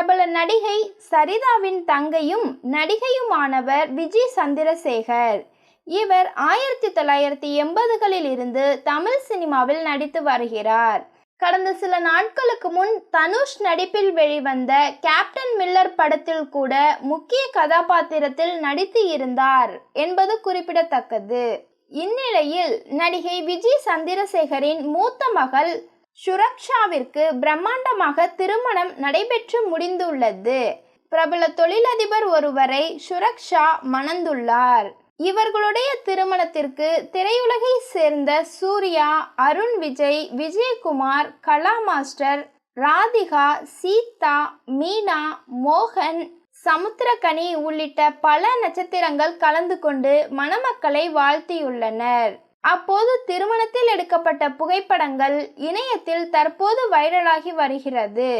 பிரபல நடிகை சரிதாவின் தங்கையும் நடிகையுமானவர் விஜய் சந்திரசேகர். இவர் ஆயிரத்தி தொள்ளாயிரத்தி எண்பதுகளில் இருந்து தமிழ் சினிமாவில் நடித்து வருகிறார். கடந்த சில நாட்களுக்கு முன் தனுஷ் நடிப்பில் வெளிவந்த கேப்டன் மில்லர் படத்தில் கூட முக்கிய கதாபாத்திரத்தில் நடித்து இருந்தார் என்பது குறிப்பிடத்தக்கது. இந்நிலையில் நடிகை விஜய் சந்திரசேகரின் மூத்த மகள் சுரக்ஷாவிற்கு பிரம்மாண்டமாக திருமணம் நடைபெற்று முடிந்துள்ளது. பிரபல தொழிலதிபர் ஒருவரை சுரக்ஷா மணந்துள்ளார். இவர்களுடைய திருமணத்திற்கு திரையுலகை சேர்ந்த சூர்யா அருண் விஜய் விஜயகுமார் கலா மாஸ்டர் ராதிகா சீதா மீனா மோகன் சமுத்திரகனி உள்ளிட்ட பல நட்சத்திரங்கள் கலந்து கொண்டு மணமக்களை வாழ்த்தியுள்ளனர். அப்போது திருமணத்தில் எடுக்கப்பட்ட புகைப்படங்கள் இணையத்தில் தற்போது வைரலாகி வருகிறது.